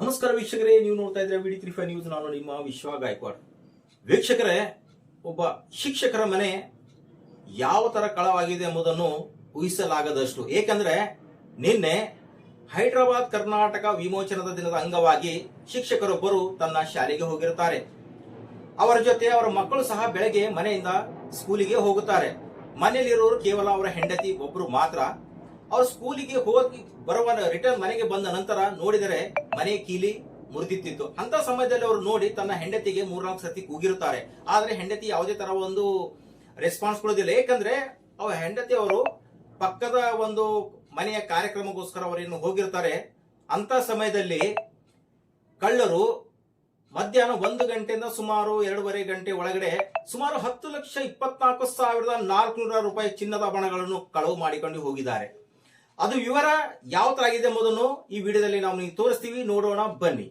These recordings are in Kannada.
ನಮಸ್ಕಾರ ವೀಕ್ಷಕರೇ, ನೀವು ನೋಡ್ತಾ ಇದ್ರೆ ವಿಡಿ ತ್ರೀ ಫೈವ್ ನ್ಯೂಸ್ ನಾನು ನಿಮ್ಮ ವಿಶ್ವ ಗಾಯಕ್ವಾಡ್. ವೀಕ್ಷಕರೇ, ಒಬ್ಬ ಶಿಕ್ಷಕರ ಮನೆ ಯಾವ ತರ ಕಳವಾಗಿದೆ ಎಂಬುದನ್ನು ಊಹಿಸಲಾಗದಷ್ಟು. ಏಕೆಂದ್ರೆ, ನಿನ್ನೆ ಹೈದರಾಬಾದ್ ಕರ್ನಾಟಕ ವಿಮೋಚನದ ದಿನದ ಅಂಗವಾಗಿ ಶಿಕ್ಷಕರೊಬ್ಬರು ತನ್ನ ಶಾಲೆಗೆ ಹೋಗಿರುತ್ತಾರೆ. ಅವರ ಜೊತೆ ಅವರ ಮಕ್ಕಳು ಸಹ ಬೆಳಗ್ಗೆ ಮನೆಯಿಂದ ಸ್ಕೂಲಿಗೆ ಹೋಗುತ್ತಾರೆ. ಮನೆಯಲ್ಲಿರೋರು ಕೇವಲ ಅವರ ಹೆಂಡತಿ ಒಬ್ಬರು ಮಾತ್ರ. ಅವ್ರು ಸ್ಕೂಲಿಗೆ ಹೋಗಿ ಬರುವ ರಿಟರ್ನ್ ಮನೆಗೆ ಬಂದ ನಂತರ ನೋಡಿದರೆ ಮನೆ ಕೀಲಿ ಮುರಿದಿತ್ತಿತ್ತು ಅಂತ ಸಮಯದಲ್ಲಿ ಅವರು ನೋಡಿ ತನ್ನ ಹೆಂಡತಿಗೆ ಮೂರ್ನಾಲ್ಕು ಸತಿ ಕೂಗಿರುತ್ತಾರೆ. ಆದ್ರೆ ಹೆಂಡತಿ ಯಾವುದೇ ತರ ಒಂದು ರೆಸ್ಪಾನ್ಸ್ ಕೊಡೋದಿಲ್ಲ ಏಕೆಂದ್ರೆ ಅವ್ರ ಹೆಂಡತಿ ಅವರು ಪಕ್ಕದ ಒಂದು ಮನೆಯ ಕಾರ್ಯಕ್ರಮಕ್ಕೋಸ್ಕರ ಅವರೇನು ಹೋಗಿರ್ತಾರೆ. ಅಂತ ಸಮಯದಲ್ಲಿ ಕಳ್ಳರು ಮಧ್ಯಾಹ್ನ ಒಂದು ಗಂಟೆಯಿಂದ ಸುಮಾರು ಎರಡೂವರೆ ಗಂಟೆ ಒಳಗಡೆ ಸುಮಾರು ಹತ್ತು ಲಕ್ಷ ಇಪ್ಪತ್ನಾಲ್ಕು ಸಾವಿರದ ನಾಲ್ಕುನೂರ ರೂಪಾಯಿ ಚಿನ್ನದ ಬಣಗಳನ್ನು ಕಳವು ಮಾಡಿಕೊಂಡು ಹೋಗಿದ್ದಾರೆ. ಅದು ವಿವರ ಯಾವ ತರ ಆಗಿದೆ ಎಂಬುದನ್ನು ಈ ವಿಡಿಯೋದಲ್ಲಿ ನಾವು ನಿಮಗೆ ತೋರಿಸ್ತೀವಿ. ನೋಡೋಣ ಬನ್ನಿ.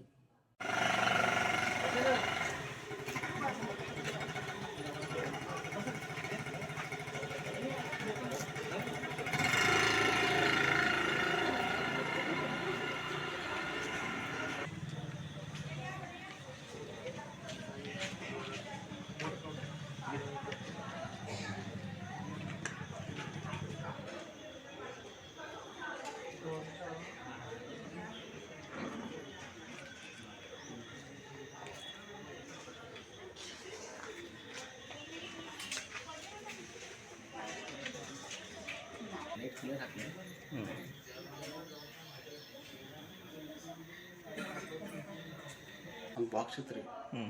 ಒಂದು ಬಾಕ್ಸ್ ಇತ್ತು ರೀ ಹ್ಞೂ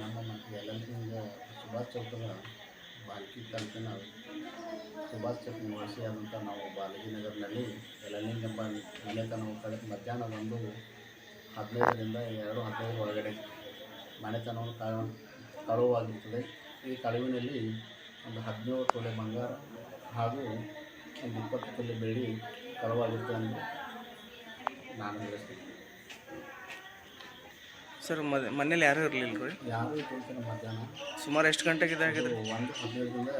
ನಮ್ಮ ಸುಭಾಷ್ ಚೌಕದ ಬಾಲ್ಕಿ ತಾಲೂಕಿನ ಸುಭಾಷ್ ಚಕ್ರವರ್ಸಿ ಆದಂಥ ನಾವು ಬಾಲಾಜಿ ನಗರದಲ್ಲಿ ಯಲಲಿಂಗ ಎಂಬ ಮನೆತನವು ಕಳೆದ ಮಧ್ಯಾಹ್ನ ಒಂದು ಹದಿನೈದರಿಂದ ಎರಡು ಹದಿನೈದರ ಒಳಗಡೆ ಮನೆತನವನ್ನು ಕಳ ಕಳುವಾಗಿರ್ತದೆ ಈ ಕಳುವಿನಲ್ಲಿ ಒಂದು ಹದಿನೇಳು ತೊಲೆ ಬಂಗಾರ ಹಾಗೂ ಒಂದು ಇಪ್ಪತ್ತು ತೊಲೆ ಬೆಳ್ಳಿ ಕಳುವಾಗಿರ್ತದೆ ನಾನು ತಿಳಿಸ್ತೀನಿ ಸರ್ ಮದ್ ಮನೇಲಿ ಯಾರೂ ಇರಲಿಲ್ಲ ರೀ ಯಾರು ಮಧ್ಯಾಹ್ನ. ಸುಮಾರು ಎಷ್ಟು ಗಂಟೆಗೆ ಇದಾಗಿದೆ ಇದು ಒಂದು ಹದಿನೈದರಿಂದ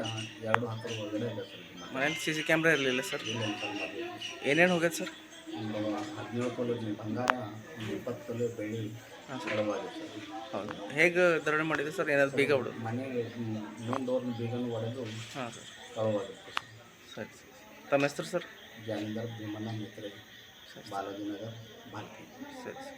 ಎರಡು ಹತ್ತರ ಒಳಗಡೆ ಸರ್ ಮನೇಲಿ ಸಿ ಸಿ ಕ್ಯಾಮ್ರಾ ಇರಲಿಲ್ಲ ಸರ್? ಇಲ್ಲ ಅಂತ ಮದುವೆ. ಏನೇನು ಹೋಗ್ಯದ ಸರ್? ಒಂದು ಹದಿನೇಳು ಬಂಗಾರ ಒಂದು ಇಪ್ಪತ್ತು ಬೆಳ್ಳಿ ಸರ್. ಹೌದು. ಹೇಗೆ ಧರಣಿ ಮಾಡಿದೆ ಸರ್? ಏನಾದ್ರು ಬೀಗ ಬಿಡು. ಮನೆಗೆ ಒಡೆದು ಹಾಂ ಸರ್. ಸರ್. ಸರಿ ಸರಿ ತಮ್ಮ ಹೆಸರು ಸರ್? ಜಾನಿಂದರ್ ಭೀಮಣ್ಣ ಮಿತ್ರ ಬಾಲಾಜಿ ನಗರ್ ಬಾಲ್ಕಿ. ಸರಿ ಸರಿ.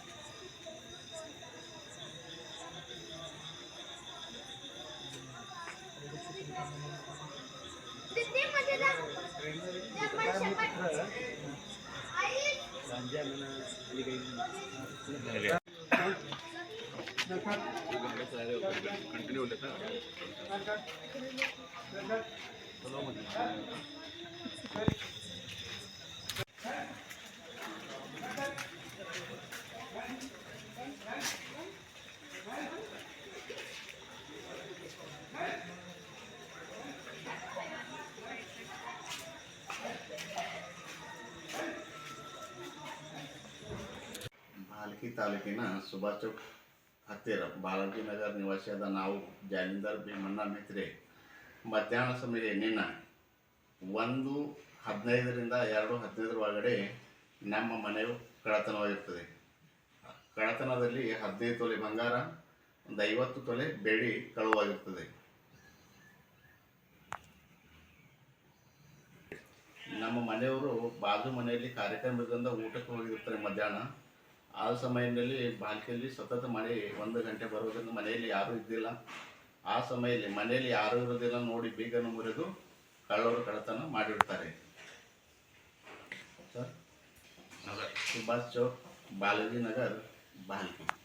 ಬಾಲ್ಕಿ ತಾಲೂಕಿನ ಸುಭಾಷ್ ಚೌಕ್ ಹತ್ತಿರ ಬಾಲಾಜಿ ನಗರ್ ನಿವಾಸಿಯಾದ ನಾವು ಜಾನಿಂದರ್ ಭೀಮಣ್ಣ ಮಿತ್ರೆ, ಮಧ್ಯಾಹ್ನ ಸಮಯ ನಿನ್ನ ಒಂದು ಹದಿನೈದರಿಂದ ಎರಡು ಹದಿನೈದರ ಒಳಗಡೆ ನಮ್ಮ ಮನೆಯು ಕಳತನವಾಗಿರ್ತದೆ ಕಳತನದಲ್ಲಿ ಹದಿನೈದು ತೊಲೆ ಬಂಗಾರ, ಒಂದು ಐವತ್ತು ತೊಲೆ ಬೆಳ್ಳಿ ಕಳುವಾಗಿರ್ತದೆ. ನಮ್ಮ ಮನೆಯವರು ಬಾಜು ಮನೆಯಲ್ಲಿ ಕಾರ್ಯಕ್ರಮದಿಂದ ಊಟಕ್ಕೆ ಹೋಗಿರ್ತಾರೆ ಮಧ್ಯಾಹ್ನ. ಆ ಸಮಯದಲ್ಲಿ ಬಾಲ್ಕಿಯಲ್ಲಿ ಸತತ ಮಳೆ ಒಂದು ಗಂಟೆ ಬರುವುದರಿಂದ ಮನೆಯಲ್ಲಿ ಯಾರೂ ಇದ್ದಿಲ್ಲ. ಆ ಸಮಯದಲ್ಲಿ ಮನೆಯಲ್ಲಿ ಯಾರೂ ಇರೋದಿಲ್ಲ ನೋಡಿ ಬೀಗನ್ನು ಮುರಿದು ಕಳ್ಳವರು ಕಳ್ಳತನ ಮಾಡಿರ್ತಾರೆ. ಸರ್ ಸುಭಾಷ್ ಚೌಕ್ ಬಾಲಾಜಿ ನಗರ್ ಬಾಲ್ಕಿ.